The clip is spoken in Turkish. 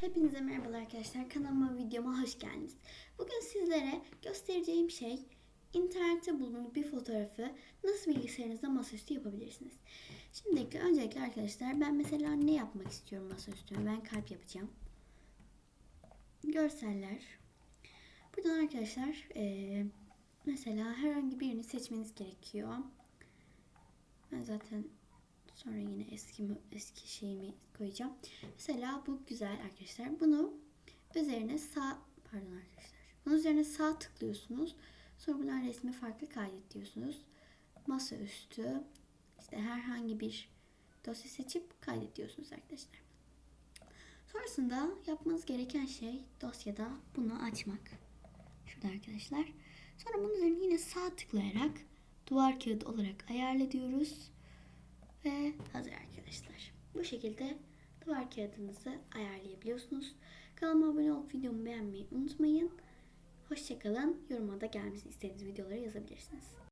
Hepinize merhabalar arkadaşlar. Kanalıma videoma hoş geldiniz. Bugün sizlere göstereceğim şey internette bulunan bir fotoğrafı nasıl bilgisayarınızda masaüstü yapabilirsiniz. Şimdilikle öncelikle arkadaşlar ben mesela ne yapmak istiyorum masaüstüne? Ben kalp yapacağım. Görseller. Buradan arkadaşlar eee, mesela herhangi birini seçmeniz gerekiyor. Ben zaten Sonra yine eski eski şeyimi koyacağım. Mesela bu güzel arkadaşlar. Bunu üzerine sağ pardon arkadaşlar. Bunun üzerine sağ tıklıyorsunuz. Sonra buradan resmi farklı kaydet diyorsunuz. Masaüstü işte herhangi bir dosya seçip kaydet diyorsunuz arkadaşlar. Sonrasında yapmanız gereken şey dosyada bunu açmak. Şurada arkadaşlar. Sonra bunun üzerine yine sağ tıklayarak duvar kağıdı olarak ayarla diyoruz. Ve hazır arkadaşlar. Bu şekilde duvar kağıdınızı ayarlayabiliyorsunuz. Kanalıma abone olup videomu beğenmeyi unutmayın. Hoşçakalın. Yoruma da gelmesini istediğiniz videoları yazabilirsiniz.